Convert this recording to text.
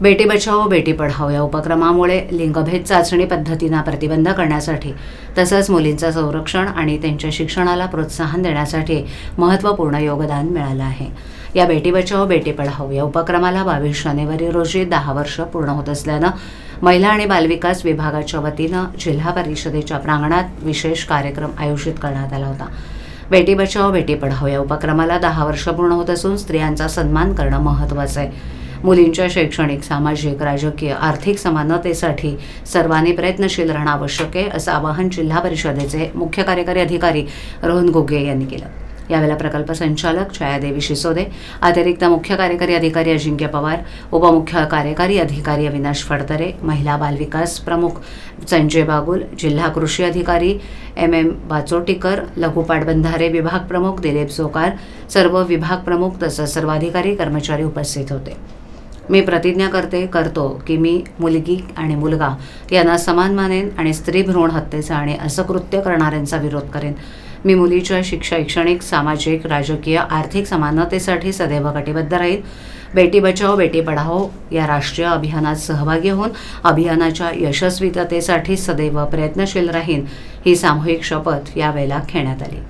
बेटी बचाओ बेटी पढाओ या उपक्रमामुळे लिंगभेद चाचणी पद्धतींना प्रतिबंध करण्यासाठी तसंच मुलींचं संरक्षण आणि त्यांच्या शिक्षणाला प्रोत्साहन देण्यासाठी महत्त्वपूर्ण योगदान मिळालं आहे. या बेटी बचाओ बेटी पढाओ या उपक्रमाला बावीस जानेवारी रोजी दहा वर्ष पूर्ण होत असल्यानं महिला आणि बालविकास विभागाच्या वतीनं जिल्हा परिषदेच्या प्रांगणात विशेष कार्यक्रम आयोजित करण्यात आला होता. बेटी बचाओ बेटी पढाओ या उपक्रमाला दहा वर्ष पूर्ण होत असून स्त्रियांचा सन्मान करणं महत्त्वाचं आहे. मुलींच्या शैक्षणिक सामाजिक राजकीय आर्थिक समानतेसाठी सर्वांनी प्रयत्नशील राहणं आवश्यक आहे असं आवाहन जिल्हा परिषदेचे मुख्य कार्यकारी अधिकारी रोहन घुगे यांनी केलं. यावेळेला प्रकल्प संचालक छायादेवी शिसोदे अतिरिक्त मुख्य कार्यकारी अधिकारी अजिंक्य पवार उपमुख्य कार्यकारी अधिकारी अविनाश फडतरे महिला बालविकास प्रमुख संजय बागुल जिल्हा कृषी अधिकारी एम एम बाचोटीकर लघुपाटबंधारे विभाग प्रमुख दिलीप सोकार सर्व विभाग प्रमुख तसंच सर्व अधिकारी कर्मचारी उपस्थित होते. मी प्रतिज्ञा करते करतो की मी मुलगी आणि मुलगा यांना समान मानेन आणि स्त्री भ्रूण हत्येचा आणि असं कृत्य करणाऱ्यांचा विरोध करेन. मी मुलीच्या शैक्षणिक सामाजिक राजकीय आर्थिक समानतेसाठी सदैव कटिबद्ध राहील. बेटी बचाओ बेटी पढाओ या राष्ट्रीय अभियानात सहभागी होऊन अभियानाच्या यशस्वीततेसाठी सदैव प्रयत्नशील राहीन. ही सामूहिक शपथ यावेळेला घेण्यात आली.